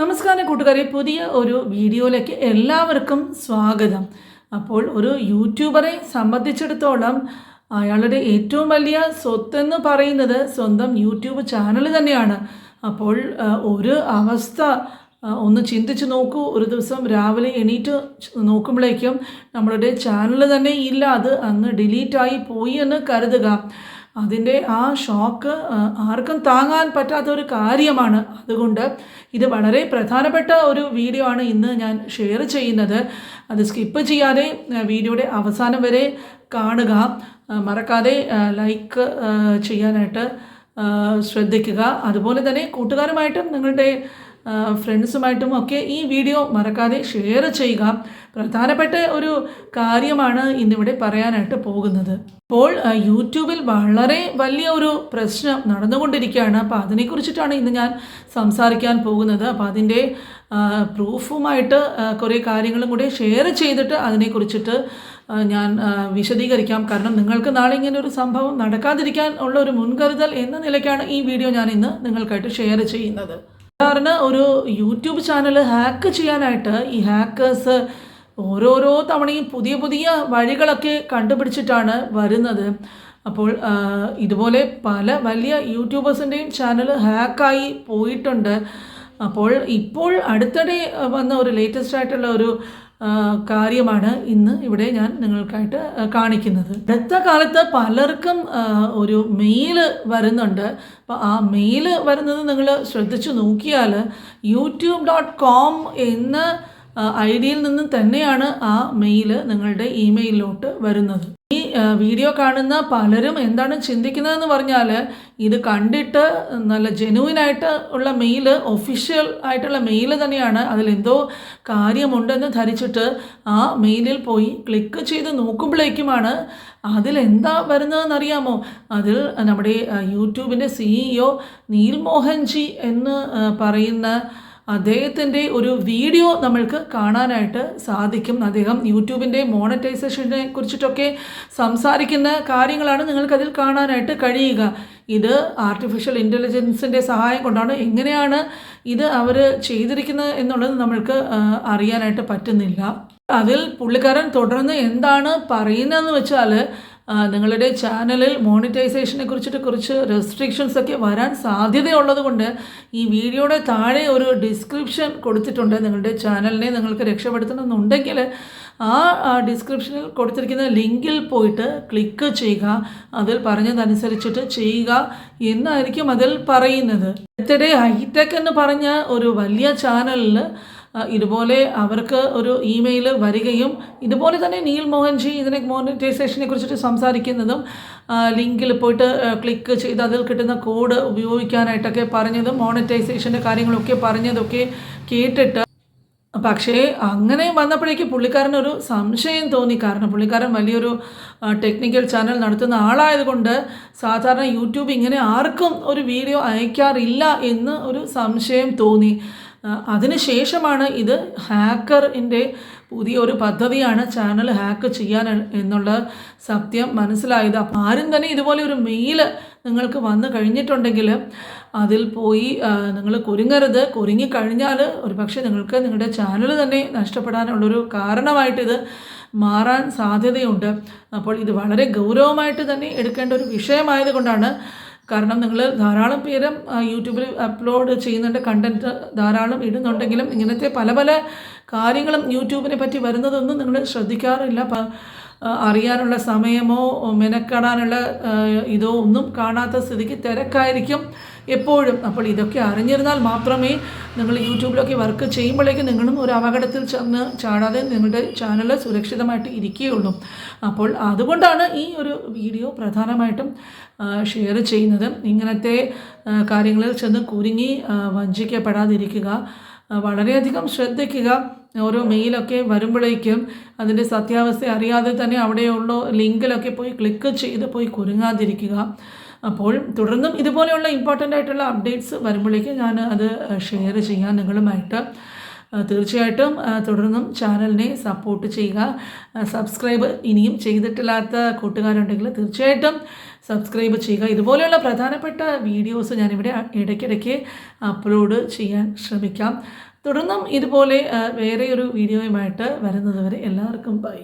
നമസ്കാരം കൂട്ടുകാരെ പുതിയ ഒരു വീഡിയോയിലേക്ക് എല്ലാവർക്കും സ്വാഗതം. അപ്പോൾ ഒരു യൂട്യൂബറെ സംബന്ധിച്ചിടത്തോളം അയാളുടെ ഏറ്റവും വലിയ സ്വത്തെന്ന് പറയുന്നത് സ്വന്തം യൂട്യൂബ് ചാനൽ തന്നെയാണ്. അപ്പോൾ ഒരു അവസ്ഥ ഒന്ന് ചിന്തിച്ച് നോക്കൂ. ഒരു ദിവസം രാവിലെ എണീറ്റ് നോക്കുമ്പോഴേക്കും നമ്മളുടെ ചാനൽ തന്നെ ഇല്ല അത് അങ്ങ് ഡിലീറ്റായി പോയി എന്ന് കരുതുക. അതിന്റെ ആ ഷോക്ക് ആർക്കും താങ്ങാൻ പറ്റാത്ത ഒരു കാര്യമാണ്. അതുകൊണ്ട് ഇത് വളരെ പ്രധാനപ്പെട്ട ഒരു വീഡിയോ ആണ് ഇന്ന് ഞാൻ ഷെയർ ചെയ്യുന്നത്. അത് സ്കിപ്പ് ചെയ്യാതെ വീഡിയോയുടെ അവസാനം വരെ കാണുക. മറക്കാതെ ലൈക്ക് ചെയ്യാനായിട്ട് ശ്രദ്ധിക്കുക. അതുപോലെ തന്നെ കൂട്ടുകാരുമായിട്ടും നിങ്ങളുടെ ഫ്രണ്ട്സുമായിട്ടും ഒക്കെ ഈ വീഡിയോ മറക്കാതെ ഷെയർ ചെയ്യുക. പ്രധാനപ്പെട്ട ഒരു കാര്യമാണ് ഇന്നിവിടെ പറയാനായിട്ട് പോകുന്നത്. ഇപ്പോൾ യൂട്യൂബിൽ വളരെ വലിയ ഒരു പ്രശ്നം നടന്നുകൊണ്ടിരിക്കുകയാണ്. അപ്പോൾ അതിനെക്കുറിച്ചിട്ടാണ് ഇന്ന് ഞാൻ സംസാരിക്കാൻ പോകുന്നത്. അപ്പോൾ അതിന്റെ പ്രൂഫുമായിട്ട് കുറേ കാര്യങ്ങളും കൂടി ഷെയർ ചെയ്തിട്ട് അതിനെക്കുറിച്ചിട്ട് ഞാൻ വിശദീകരിക്കാം. കാരണം നിങ്ങൾക്ക് നാളെ ഇങ്ങനെ ഒരു സംഭവം നടക്കാതിരിക്കാൻ ഉള്ള ഒരു മുൻകരുതൽ എന്ന നിലയ്ക്കാണ് ഈ വീഡിയോ ഞാൻ ഇന്ന് നിങ്ങൾക്കായിട്ട് ഷെയർ ചെയ്യുന്നത്. സാധാരണ ഒരു യൂട്യൂബ് ചാനൽ ഹാക്ക് ചെയ്യാനായിട്ട് ഈ ഹാക്കേഴ്സ് ഓരോരോ തവണയും പുതിയ പുതിയ വഴികളൊക്കെ കണ്ടുപിടിച്ചിട്ടാണ് വരുന്നത്. അപ്പോൾ ഇതുപോലെ പല വലിയ യൂട്യൂബേഴ്സിന്റെയും ചാനൽ ഹാക്കായി പോയിട്ടുണ്ട്. അപ്പോൾ ഇപ്പോൾ അടുത്തിടെ വന്ന ഒരു ലേറ്റസ്റ്റ് ആയിട്ടുള്ള ഒരു കാര്യമാണ് ഇന്ന് ഇവിടെ ഞാൻ നിങ്ങൾക്കായിട്ട് കാണിക്കുന്നത്. അടുത്ത കാലത്ത് പലർക്കും ഒരു മെയിൽ വരുന്നുണ്ട്. അപ്പോൾ ആ മെയിൽ വരുന്നത് നിങ്ങൾ ശ്രദ്ധിച്ചു നോക്കിയാൽ യൂട്യൂബ് ഡോട്ട് കോം എന്ന ഐ ഡിയിൽ നിന്നും തന്നെയാണ് ആ മെയിൽ നിങ്ങളുടെ ഇമെയിലിലോട്ട് വരുന്നത്. വീഡിയോ കാണുന്ന പലരും എന്താണ് ചിന്തിക്കുന്നതെന്ന് പറഞ്ഞാൽ ഇത് കണ്ടിട്ട് നല്ല ജെനുവിനായിട്ട് ഉള്ള മെയിൽ ഒഫീഷ്യൽ ആയിട്ടുള്ള മെയിൽ തന്നെയാണ്. അതിലെന്തോ കാര്യമുണ്ടെന്ന് ധരിച്ചിട്ട് ആ മെയിലിൽ പോയി ക്ലിക്ക് ചെയ്ത് നോക്കുമ്പോഴേക്കുമാണ് അതിലെന്താ വരുന്നതെന്ന് അറിയാമോ അതിൽ നമ്മുടെ യൂട്യൂബിന്റെ സിഇഒ നീൽ മോഹൻജി എന്ന് പറയുന്ന അദ്ദേഹത്തിന്റെ ഒരു വീഡിയോ നമ്മൾക്ക് കാണാനായിട്ട് സാധിക്കും. അദ്ദേഹം യൂട്യൂബിന്റെ മോണറ്റൈസേഷനെ കുറിച്ചിട്ടൊക്കെ സംസാരിക്കുന്ന കാര്യങ്ങളാണ് നിങ്ങൾക്കതിൽ കാണാനായിട്ട് കഴിയുക. ഇത് ആർട്ടിഫിഷ്യൽ ഇന്റലിജൻസിന്റെ സഹായം കൊണ്ടാണ് എങ്ങനെയാണ് ഇത് അവർ ചെയ്തിരിക്കുന്നത് എന്നുള്ളത് നമ്മൾക്ക് അറിയാനായിട്ട് പറ്റുന്നില്ല. അതിൽ പുള്ളിക്കാരൻ തുടർന്ന് എന്താണ് പറയുന്നതെന്ന് വെച്ചാൽ നിങ്ങളുടെ ചാനലിൽ മോണിറ്റൈസേഷനെ കുറിച്ചിട്ട് കുറച്ച് റെസ്ട്രിക്ഷൻസ് ഒക്കെ വരാൻ സാധ്യതയുള്ളത് കൊണ്ട് ഈ വീഡിയോയുടെ താഴെ ഒരു ഡിസ്ക്രിപ്ഷൻ കൊടുത്തിട്ടുണ്ട്. നിങ്ങളുടെ ചാനലിനെ നിങ്ങൾക്ക് രക്ഷപ്പെടുത്തണമെന്നുണ്ടെങ്കിൽ ആ ഡിസ്ക്രിപ്ഷനിൽ കൊടുത്തിരിക്കുന്ന ലിങ്കിൽ പോയിട്ട് ക്ലിക്ക് ചെയ്യുക. അതിൽ പറഞ്ഞതനുസരിച്ചിട്ട് ചെയ്യുക എന്നായിരിക്കും അതിൽ പറയുന്നത്. അടുത്തിടെ ഹൈടെക് എന്ന് പറഞ്ഞ ഒരു വലിയ ചാനലിൽ ഇതുപോലെ അവർക്ക് ഒരു ഇമെയിൽ വരികയും ഇതുപോലെ തന്നെ നീൽ മോഹൻജി ഇതിനെ മോണിറ്റൈസേഷനെ കുറിച്ചിട്ട് സംസാരിക്കുന്നതും ലിങ്കിൽ പോയിട്ട് ക്ലിക്ക് ചെയ്ത് അതിൽ കിട്ടുന്ന കോഡ് ഉപയോഗിക്കാനായിട്ടൊക്കെ പറഞ്ഞതും മോണിറ്റൈസേഷന്റെ കാര്യങ്ങളൊക്കെ പറഞ്ഞതൊക്കെ കേട്ടിട്ട് പക്ഷേ അങ്ങനെ വന്നപ്പോഴേക്ക് പുള്ളിക്കാരനൊരു സംശയം തോന്നി. കാരണം പുള്ളിക്കാരൻ വലിയൊരു ടെക്നിക്കൽ ചാനൽ നടത്തുന്ന ആളായതുകൊണ്ട് സാധാരണ യൂട്യൂബ് ഇങ്ങനെ ആർക്കും ഒരു വീഡിയോ അയക്കാറില്ല എന്ന് ഒരു സംശയം തോന്നി. അതിനുശേഷമാണ് ഇത് ഹാക്കറിന്റെ പുതിയ ഒരു പദ്ധതിയാണ് ചാനൽ ഹാക്ക് ചെയ്യാൻ എന്നുള്ള സത്യം മനസ്സിലായത്. ആരും തന്നെ ഇതുപോലെ ഒരു മെയിൽ നിങ്ങൾക്ക് വന്നു കഴിഞ്ഞിട്ടുണ്ടെങ്കിൽ അതിൽ പോയി നിങ്ങൾ കുരുങ്ങരുത്. കുരുങ്ങിക്കഴിഞ്ഞാൽ ഒരു പക്ഷേ നിങ്ങൾക്ക് നിങ്ങളുടെ ചാനൽ തന്നെ നഷ്ടപ്പെടാനുള്ളൊരു കാരണമായിട്ട് ഇത് മാറാൻ സാധ്യതയുണ്ട്. അപ്പോൾ ഇത് വളരെ ഗൗരവമായിട്ട് തന്നെ എടുക്കേണ്ട ഒരു വിഷയമായതുകൊണ്ടാണ് കാരണം നിങ്ങൾ ധാരാളം പേരും യൂട്യൂബിൽ അപ്ലോഡ് ചെയ്യുന്നുണ്ട് കണ്ടന്റ് ധാരാളം ഇടുന്നുണ്ടെങ്കിലും ഇങ്ങനത്തെ പല പല കാര്യങ്ങളും യൂട്യൂബിനെ പറ്റി വരുന്നതൊന്നും നിങ്ങൾ ശ്രദ്ധിക്കാറില്ല. അറിയാനുള്ള സമയമോ മെനക്കെടാനുള്ള ഇതോ ഒന്നും കാണാത്ത സ്ഥിതിക്ക് തിരക്കായിരിക്കും എപ്പോഴും. അപ്പോൾ ഇതൊക്കെ അറിഞ്ഞിരുന്നാൽ മാത്രമേ നിങ്ങൾ യൂട്യൂബിലൊക്കെ വർക്ക് ചെയ്യുമ്പോഴേക്കും നിങ്ങളും ഒരു അപകടത്തിൽ ചെന്ന് ചാടാതെ നിങ്ങളുടെ ചാനൽ സുരക്ഷിതമായിട്ട് ഇരിക്കുകയുള്ളൂ. അപ്പോൾ അതുകൊണ്ടാണ് ഈ ഒരു വീഡിയോ പ്രധാനമായിട്ടും ഷെയർ ചെയ്യുന്നത്. ഇങ്ങനത്തെ കാര്യങ്ങളിൽ ചെന്ന് കുരുങ്ങി വഞ്ചിക്കപ്പെടാതിരിക്കുക വളരെയധികം ശ്രദ്ധിക്കുക. ഓരോ മെയിലൊക്കെ വരുമ്പോഴേക്കും അതിന്റെ സത്യാവസ്ഥ അറിയാതെ തന്നെ അവിടെയുള്ള ലിങ്കിലൊക്കെ പോയി ക്ലിക്ക് ചെയ്ത് പോയി കുരുങ്ങാതിരിക്കുക. അപ്പോൾ തുടർന്നും ഇതുപോലെയുള്ള ഇമ്പോർട്ടന്റ് ആയിട്ടുള്ള അപ്ഡേറ്റ്സ് വരുമ്പോഴേക്കും ഞാൻ അത് ഷെയർ ചെയ്യാൻ നിങ്ങളുമായിട്ട് തീർച്ചയായിട്ടും തുടർന്നും ചാനലിനെ സപ്പോർട്ട് ചെയ്യുക. സബ്സ്ക്രൈബ് ഇനിയും ചെയ്തിട്ടില്ലാത്ത കൂട്ടുകാരുണ്ടെങ്കിൽ തീർച്ചയായിട്ടും സബ്സ്ക്രൈബ് ചെയ്യുക. ഇതുപോലെയുള്ള പ്രധാനപ്പെട്ട വീഡിയോസ് ഞാനിവിടെ ഇടയ്ക്കിടയ്ക്ക് അപ്ലോഡ് ചെയ്യാൻ ശ്രമിക്കാം. തുടർന്നും ഇതുപോലെ വേറെയൊരു വീഡിയോയുമായിട്ട് വരുന്നത് വരെ എല്ലാവർക്കും ബൈ